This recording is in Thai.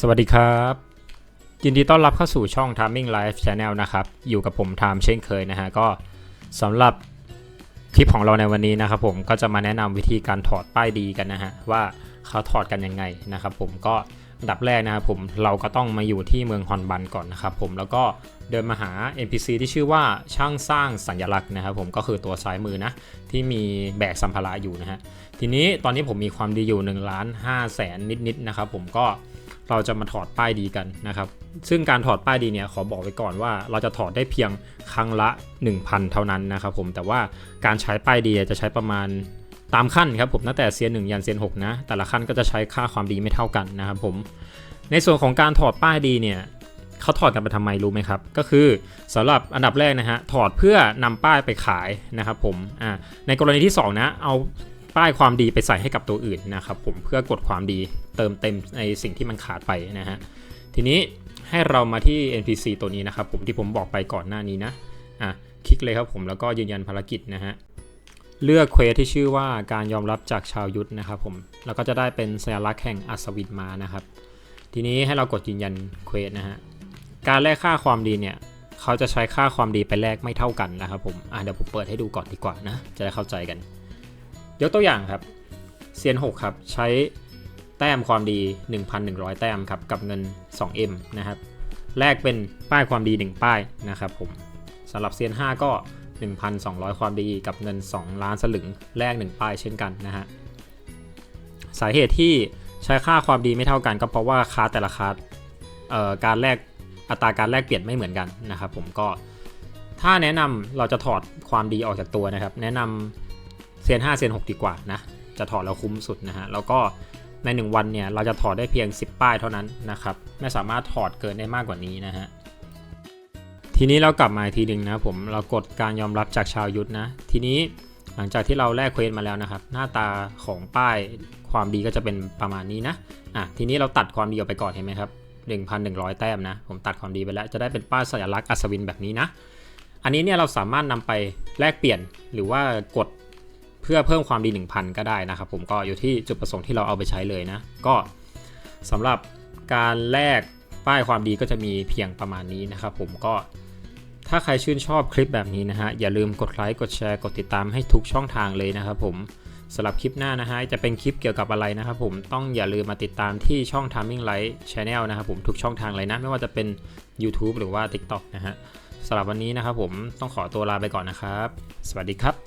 สวัสดีครับ ยินดีต้อนรับเข้าสู่ช่อง Timing Life Channel นะครับ อยู่กับผมไทม์เช่นเคยนะฮะ ก็สำหรับคลิปของเราในวันนี้นะครับผมก็จะมาแนะนำวิธีการถอดป้ายดีกันนะฮะ ว่าเขาถอดกันยังไงนะครับผมก็อันดับแรกนะครับผมเราก็ต้องมาอยู่ที่เมืองฮอนบันก่อนนะครับผมแล้วก็เดินมาหา NPC ที่ชื่อว่าช่างสร้างสัญลักษณ์นะครับผมก็คือตัวซ้ายมือนะที่มีแบกสัมภาระอยู่นะฮะทีนี้ตอนนี้ผมมีความดีอยู่1ล้าน5แสนนิดๆนะครับผมก็ เราจะมาถอดป้ายดีกันนะครับ ซึ่งการถอดป้ายดีเนี่ยขอบอกไว้ก่อนว่า เราจะถอดได้เพียงครั้งละ 1,000 เท่านั้นนะครับผมแต่ว่าการใช้ป้ายดีจะใช้ประมาณตามขั้นครับผมตั้งแต่เซียนหนึ่งยันเซียนหกนะแต่ละขั้นก็จะใช้ค่าความดีไม่เท่ากันนะครับผมในส่วนของการถอดป้ายดีเนี่ยเขาถอดกันไปทำไมรู้ไหมครับ ก็คือสำหรับอันดับแรกนะฮะถอดเพื่อนำป้ายไปขายนะครับผมอ่าในกรณีที่สองนะเอาป้ายความดีไปใส่ให้กับตัวอื่นนะครับผมเพื่อกดความดี เติมเต็มในสิ่งที่มันขาดไปนะฮะ ทีนี้ให้เรามาที่ NPC ตัวนี้นะครับผมที่ผมบอกไปก่อนหน้านี้นะ อะ คลิกเลยครับผมแล้วก็ยืนยันภารกิจนะฮะ เลือกเควสที่ชื่อว่าการยอมรับจากชาวยุทธนะครับผม แล้วก็จะได้เป็นสัญลักษณ์แห่งอัศวินมานะครับ ทีนี้ให้เรากดยืนยันเควสนะฮะ การแลกค่าความดีเนี่ยเขาจะใช้ค่าความดีไปแลกไม่เท่ากันนะครับผม อะเดี๋ยวผมเปิดให้ดูก่อนดีกว่านะ จะได้เข้าใจกัน ยกตัวอย่างครับ เซียน 6 ครับ ใช้ แต้มความดี 1,100 แต้มครับกับเงิน 2M นะครับแลกเป็นป้ายความดี 1 ป้ายนะครับผมสำหรับเซียน5ก็ 1,200 ความดีกับเงิน 2 ล้านสลึงแลก1 ป้ายเช่นกันนะฮะสาเหตุที่ใช้ค่าความดีไม่เท่ากันก็เพราะว่าคาแต่ละคาการแลกอัตราการแลกเปลี่ยนไม่เหมือนกันนะครับผมก็ถ้าแนะนำเราจะถอดความดีออกจากตัวนะครับ แนะนำเซียน5เซียน6ดีกว่านะจะถอดแล้วคุ้มสุดนะฮะแล้วก็ ใน 1 วันเนี่ยเราจะถอดได้เพียง 10 ป้ายเท่านั้นนะครับไม่สามารถถอดเกินได้มากกว่านี้นะฮะทีนี้เรากลับมาทีหนึ่งนะผมเรากดการยอมรับจากชาวยุทธนะ ทีนี้หลังจากที่เราแลกเควสมาแล้วนะครับ หน้าตาของป้ายความดีก็จะเป็นประมาณนี้นะอะทีนี้เราตัดความดีออกไปก่อนเห็นไหมครับ1,100 แต้มนะ ผมตัดความดีไปแล้วจะได้เป็นป้ายสัญลักษณ์อัศวินแบบนี้นะ อันนี้เนี่ยเราสามารถนำไปแลกเปลี่ยนหรือว่ากด เพื่อเพิ่มความดี 1,000 ก็ได้นะครับผมก็อยู่ที่จุดประสงค์ที่เราเอาไปใช้เลยนะ ก็สำหรับการแลกป้ายความดีก็จะมีเพียงประมาณนี้นะครับผมก็ถ้าใครชื่นชอบคลิปแบบนี้นะฮะ อย่าลืมกดไลค์กดแชร์กดติดตามให้ทุกช่องทางเลยนะครับผมสำหรับคลิปหน้านะฮะ จะเป็นคลิปเกี่ยวกับอะไรนะครับผมต้องอย่าลืมมาติดตามที่ช่อง Timing Light Channel นะครับผมทุกช่องทางเลยนะ ไม่ว่าจะเป็น YouTube หรือว่า TikTok นะฮะสำหรับวันนี้นะครับผมต้องขอตัวลาไปก่อนนะครับ สวัสดีครับ